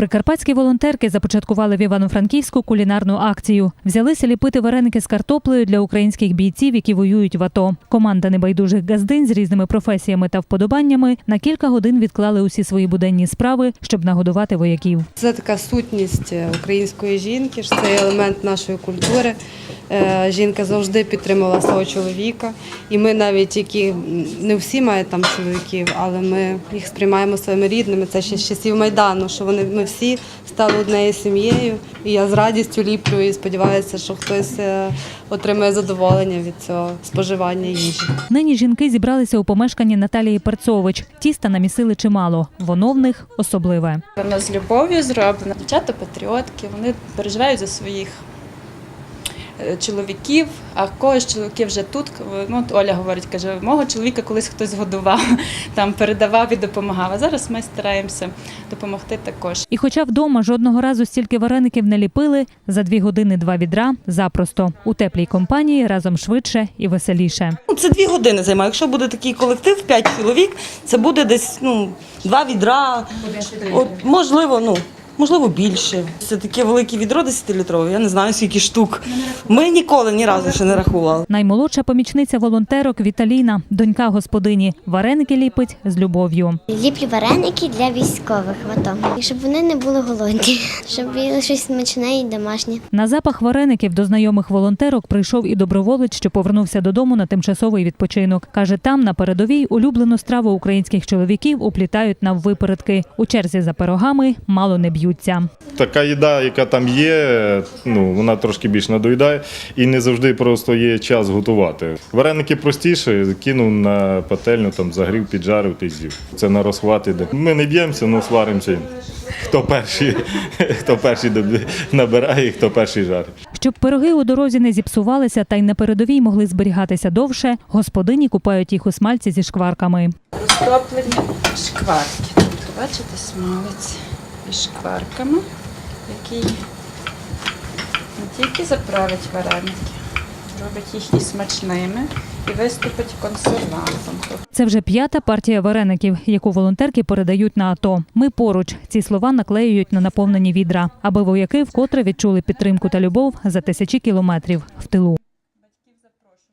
Прикарпатські волонтерки започаткували в Івано-Франківську кулінарну акцію. Взялися ліпити вареники з картоплею для українських бійців, які воюють в АТО. Команда небайдужих газдинь з різними професіями та вподобаннями на кілька годин відклали усі свої буденні справи, щоб нагодувати вояків. Це така сутність е, української жінки, що це елемент нашої культури. Е, Жінка завжди підтримувала свого чоловіка. І ми навіть, які не всі мають там чоловіків, але ми їх сприймаємо своїми рідними. Це ще з часів Майдану, що вони ми всі стали однією сім'єю. І я з радістю ліплю і сподіваюся, що хтось е, отримає задоволення від цього споживання їжі. Нині жінки зібралися у помешканні Наталії Перцович. Тіста намісили чимало. Воно в них особливе. Воно з любов'ю зроблено. Дівчата патріотки, вони переживають за своїх чоловіків, а когось чоловіків вже тут. Ну, от Оля говорить, каже, мого чоловіка колись хтось годував, там передавав і допомагав. А зараз ми стараємося допомогти також. І хоча вдома жодного разу стільки вареників не ліпили, за дві години два відра запросто. У теплій компанії разом швидше і веселіше. Ну, це дві години займає. Якщо буде такий колектив, п'ять чоловік, це буде десь ну, два відра, от, можливо, ну. Можливо, більше. Це таке велике відро 10-літрове, я не знаю, скільки штук. Ми ніколи ні разу ще не рахували. Наймолодша помічниця волонтерок Віталіна, донька господині, вареники ліпить з любов'ю. Ліплю вареники для військових в АТО. І щоб вони не були голодні, щоб їли щось смачне і домашнє. На запах вареників до знайомих волонтерок прийшов і доброволець, що повернувся додому на тимчасовий відпочинок. Каже, там на передовій улюблену страву українських чоловіків уплітають наввипередки. У черзі за пирогами мало не б'ються. Така їда, яка там є, ну вона трошки більш надоїдає, і не завжди просто є час готувати. Вареники простіше, кинув на пательню, там загрів, піджарив ти з'їв. Це на розхват іде. Ми не б'ємося, але сваримося. Хто перший, хто перший набирає, хто перший жарить. Щоб пироги у дорозі не зіпсувалися та й на передовій могли зберігатися довше, господині купають їх у смальці зі шкварками. Розтоплені шкварки. Бачите, смалець шкварками, який не тільки заправить вареники, робить їх і смачними, і виступить консервантом. Це вже п'ята партія вареників, яку волонтерки передають на АТО. Ми поруч ці слова наклеюють на наповнені відра, аби вояки вкотре відчули підтримку та любов за тисячі кілометрів в тилу.